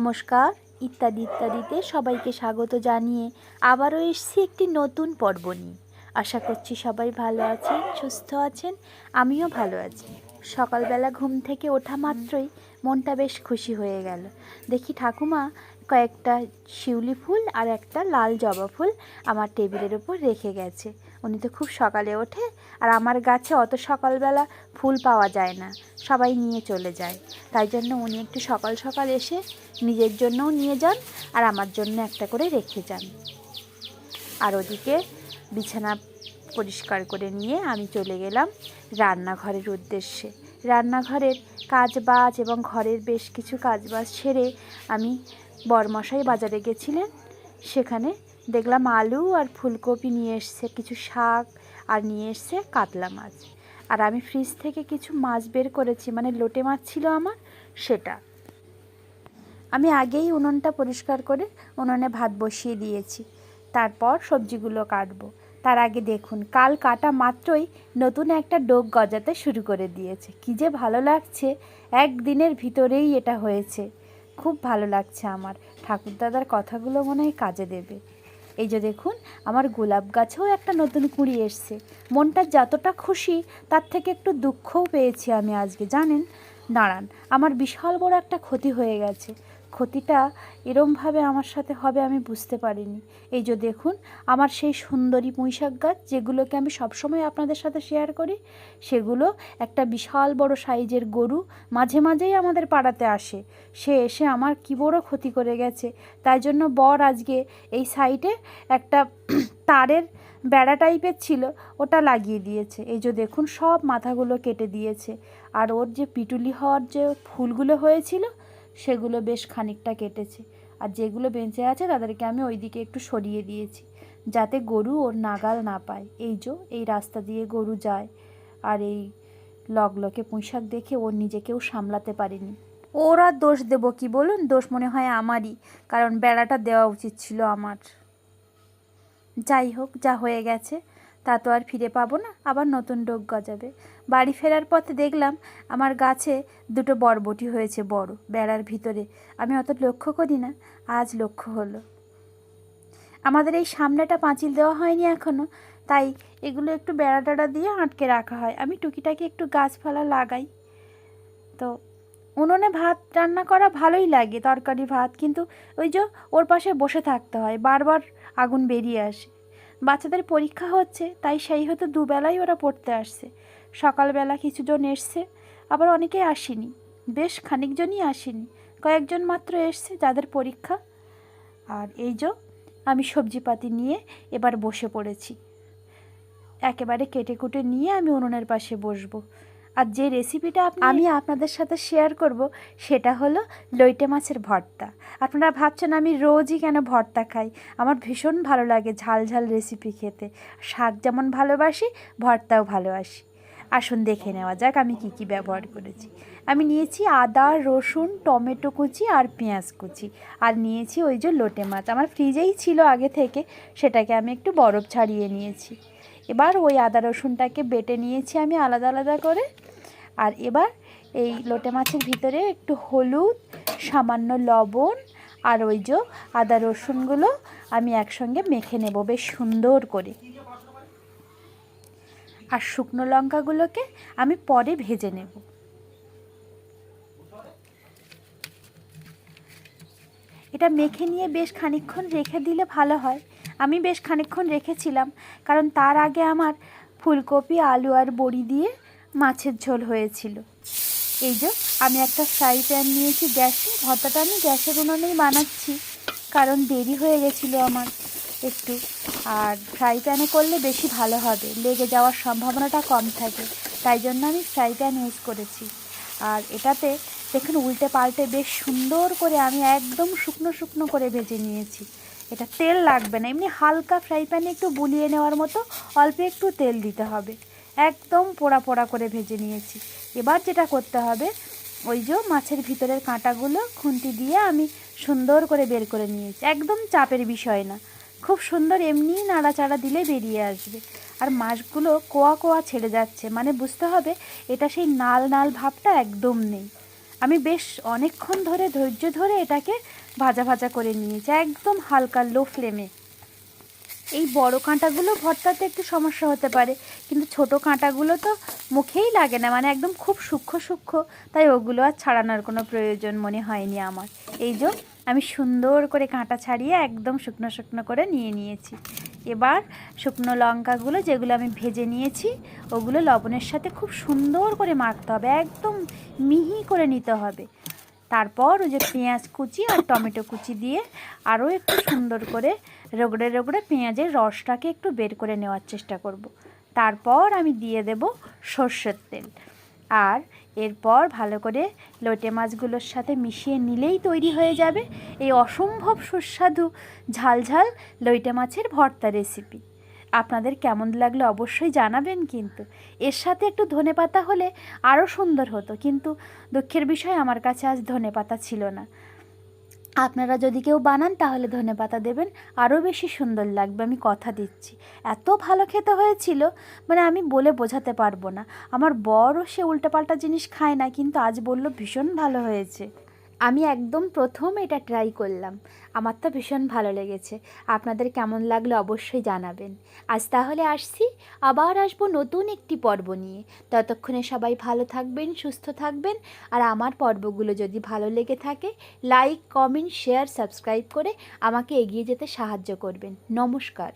নমস্কার, ইত্যাদি, ইত্যাদিতে সবাইকে স্বাগত জানিয়ে আবারও এসছি একটি নতুন পর্ব নিয়ে। আশা করছি সবাই ভালো আছেন, সুস্থ আছেন, আমিও ভালো আছি। সকালবেলা ঘুম থেকে ওঠা মাত্রই মনটা বেশ খুশি হয়ে গেল। দেখি ঠাকুমা কয়েকটা শিউলি ফুল আর একটা লাল জবা ফুল আমার টেবিলের ওপর রেখে গেছে। উনি তো খুব সকালে ওঠে আর আমার গাছে অত সকালবেলা ফুল পাওয়া যায় না, সবাই নিয়ে চলে যায়। তাই জন্য উনি একটু সকাল সকাল এসে নিজের জন্যও নিয়ে যান আর আমার জন্য একটা করে রেখে যান। আর ওদিকে বিছানা পরিষ্কার করে নিয়ে আমি চলে গেলাম রান্নাঘরের উদ্দেশ্যে। রান্নাঘরের কাজ বাজ এবং ঘরের বেশ কিছু কাজ বাজ সেরে আমি বরমশাই বাজারে গেছিলেন, সেখানে দেখলাম আলু আর ফুলকপি নিয়ে এসছে, কিছু শাক আর নিয়ে এসছে কাতলা মাছ। আর আমি ফ্রিজ থেকে কিছু মাছ বের করেছি মানে লোটে মাছ ছিল আমার, সেটা। আমি আগেই উনুনটা পরিষ্কার করে উনুনে ভাত বসিয়ে দিয়েছি। তারপর সবজিগুলো কাটবো। তার আগে দেখুন, কাল কাটা মাত্রই নতুন একটা ডোক গজাতে শুরু করে দিয়েছে। কী যে ভালো লাগছে, একদিনের ভিতরেই এটা হয়েছে। খুব ভালো লাগছে আমার। ঠাকুরদাদার কথাগুলো মনে হয় কাজে দেবে। এই যে দেখুন, আমার গোলাপ গাছেও একটা নতুন কুঁড়ি এসছে। মনটা যতটা খুশি, তার থেকে একটু দুঃখও পেয়েছি আমি আজকে, জানেন? দাঁড়ান, আমার বিশাল বড় একটা ক্ষতি হয়ে গেছে। ক্ষতিটা এরমভাবে আমার সাথে হবে আমি বুঝতে পারিনি। এই যে দেখুন, আমার সেই সুন্দরী পুঁইশাক গাছ, যেগুলোকে আমি সবসময় আপনাদের সাথে শেয়ার করি, সেগুলো একটা বিশাল বড় সাইজের গরু মাঝে মাঝেই আমাদের পাড়াতে আসে। সে এসে আমার কী বড় ক্ষতি করে গেছে। তাই জন্য বর আজকে এই সাইডে একটা তারের বেড়া টাইপের ছিল, ওটা লাগিয়ে দিয়েছে। এই যে দেখুন, সব মাথাগুলো কেটে দিয়েছে। আর ওর যে পিটুলি হওয়ার যে ফুলগুলো হয়েছিল সেগুলো বেশ খানিকটা কেটেছে। আর যেগুলো বেঁচে আছে তাদেরকে আমি ওইদিকে একটু সরিয়ে দিয়েছি, যাতে গরু ওর নাগাল না পায়। এই যে, এই রাস্তা দিয়ে গরু যায় আর এই লগলকে পুঁইশাক দেখে ওর নিজেকেও সামলাতে পারেনি। ওর আর দোষ দেবো কি বলুন? দোষ মনে হয় আমারই, কারণ বেড়াটা দেওয়া উচিত ছিল আমার। যাই হোক, যা হয়ে গেছে। তা তো আর ফিরে পাবো না, আবার নতুন ডোক গজাবে। বাড়ি ফেরার পথে দেখলাম আমার গাছে দুটো বরবটি হয়েছে বড়, বেড়ার ভিতরে। আমি অত লক্ষ্য করি না, আজ লক্ষ্য হলো। আমাদের এই সামনেটা পাঁচিল দেওয়া হয়নি এখনও তাই এগুলো একটু বেড়া টেড়া দিয়ে আটকে রাখা হয়। আমি টুকিটাকি একটু গাছপালা লাগাই। তো উনুনে ভাত রান্না করা ভালোই লাগে, তরকারি ভাত, কিন্তু ওই যে ওর পাশে বসে থাকতে হয়, বারবার আগুন বেরিয়ে আসে। বাচ্চাদের পরীক্ষা হচ্ছে, তাই সেই হতে দুবেলাই ওরা পড়তে আসছে। সকালবেলা কিছুজন এসছে, আবার অনেকে আসেনি। বেশ খানিকজনই আসেনি, কয়েকজন মাত্র এসছে যাদের পরীক্ষা। আর এই যে, আমি সবজিপাতি নিয়ে এবার বসে পড়েছি। একেবারে কেটে কুটে নিয়ে আমি উনুনের পাশে বসবো। আর যে রেসিপিটা আমি আপনাদের সাথে শেয়ার করব, সেটা হলো লইটে মাছের ভর্তা। আপনারা ভাবছেন আমি রোজই কেন ভর্তা খাই? আমার ভীষণ ভালো লাগে ঝাল ঝাল রেসিপি খেতে। শাক যেমন ভালোবাসি, ভর্তাও ভালোবাসি। আসুন দেখে নেওয়া যাক আমি কি কি ব্যবহার করেছি। আমি নিয়েছি আদা, রসুন, টমেটো কুচি আর পেঁয়াজ কুচি। আর নিয়েছি ওই যে লোটে মাছ। আমার ফ্রিজেই ছিল আগে থেকে। সেটাকে আমি একটু বরফ ছাড়িয়ে নিয়েছি। এবার ওই আদা রসুনটাকে বেটে নিয়েছি আমি আলাদা আলাদা করে। আর এবার এই লোটে মাছের ভিতরে একটু হলুদ, সামান্য লবণ আর ওই যে আদা রসুনগুলো আমি একসঙ্গে মেখে নেব বেশ সুন্দর করে। আর শুকনো লঙ্কাগুলোকে আমি পরে ভেজে নেব। এটা মেখে নিয়ে বেশ খানিকক্ষণ রেখে দিলে ভালো হয়। আমি বেশ খানিকক্ষণ রেখেছিলাম, কারণ তার আগে আমার ফুলকপি, আলু আর বড়ি দিয়ে মাছের ঝোল হয়েছিল। এই যে, আমি একটা ফ্রাই প্যান নিয়েছি গ্যাসে, ভর্তাটা আমি গ্যাসের উনুনেই বানাচ্ছি, কারণ দেরি হয়ে গেছিল আমার একটু। আর ফ্রাই প্যানে করলে বেশি ভালো হবে, লেগে যাওয়ার সম্ভাবনাটা কম থাকে, তাই জন্য আমি ফ্রাই প্যান ইউজ করেছি। আর এটাতে দেখুন, উল্টে পাল্টে বেশ সুন্দর করে আমি একদম শুকনো শুকনো করে ভেজে নিয়েছি। এটা তেল লাগবে না। এমনি হালকা ফ্রাই প্যানে একটু বুলিয়ে নেওয়ার মতো অল্প একটু তেল দিতে হবে। একদম পোড়া পোড়া করে ভেজে নিয়েছি। এবার যেটা করতে হবে, ওই যে মাছের ভিতরের কাঁটাগুলো খুন্তি দিয়ে আমি সুন্দর করে বের করে নিয়েছি। একদম চাপের বিষয় না। খুব সুন্দর এমনি নাড়াচাড়া দিলে বেরিয়ে আসবে। আর মাছগুলো কোয়া কোয়া ছেড়ে যাচ্ছে। মানে বুঝতে হবে, এটা সেই নাল নাল ভাবটা একদম নেই। আমি বেশ অনেকক্ষণ ধরে, ধৈর্য ধরে এটাকে ভাজা ভাজা করে নিয়েছি, একদম হালকা লো ফ্লেমে। এই বড় কাঁটাগুলো ভর্তাতে একটু সমস্যা হতে পারে, কিন্তু ছোট কাঁটাগুলো তো মুখেই লাগে না মানে একদম খুব সূক্ষ্ম সূক্ষ্ম, তাই ওগুলো আর ছাড়ানোর কোনো প্রয়োজন মনে হয়নি আমার। এই যে, আমি সুন্দর করে কাঁটা ছাড়িয়ে একদম শুকনো শুকনো করে নিয়ে নিয়েছি। এবার শুকনো লঙ্কাগুলো যেগুলো আমি ভেজে নিয়েছি, ওগুলো লবণের সাথে খুব সুন্দর করে মাখতে হবে, একদম মিহি করে নিতে হবে তারপর ওই যে পেঁয়াজ কুচি আর টমেটো কুচি দিয়ে আরও একটু সুন্দর করে রগড়ে রগড়ে পেঁয়াজের রসটাকে একটু বের করে নেওয়ার চেষ্টা করব। তারপর আমি দিয়ে দেব সর্ষের তেল আর এরপর ভালো করে লোটে মাছগুলোর সাথে মিশিয়ে নিলেই তৈরি হয়ে যাবে এই অসম্ভব সুস্বাদু ঝালঝাল লইটে মাছের ভর্তা রেসিপি। আপনাদের কেমন লাগল অবশ্যই জানাবেন কিন্তু। এর সাথে একটু ধনে পাতা হলে আরও সুন্দর হতো, কিন্তু দুঃখের বিষয় আমার কাছে আজ ধনে পাতা ছিল না। আপনারা যদি কেউ বানান, তাহলে ধনে পাতা দেবেন। আরও বেশি সুন্দর লাগবে, আমি কথা দিচ্ছি। এত ভালো খেতে হয়েছিল মানে আমি বলে বোঝাতে পারব না। আমার বড়ও সে উল্টোপাল্টা জিনিস খায় না, কিন্তু আজ বলল ভীষণ ভালো হয়েছে। আমি একদম প্রথম এটা ট্রাই করলাম। আমার তো ভীষণ ভালো লেগেছে। আপনাদের কেমন লাগল অবশ্যই জানাবেন। আজ তাহলে আসছি। আবার আসব নতুন একটি পর্ব নিয়ে। ততক্ষণে সবাই ভালো থাকবেন, সুস্থ থাকবেন। আর আমার পর্বগুলো যদি ভালো লেগে থাকে লাইক কমেন্ট শেয়ার সাবস্ক্রাইব করে আমাকে এগিয়ে যেতে সাহায্য করবেন। নমস্কার।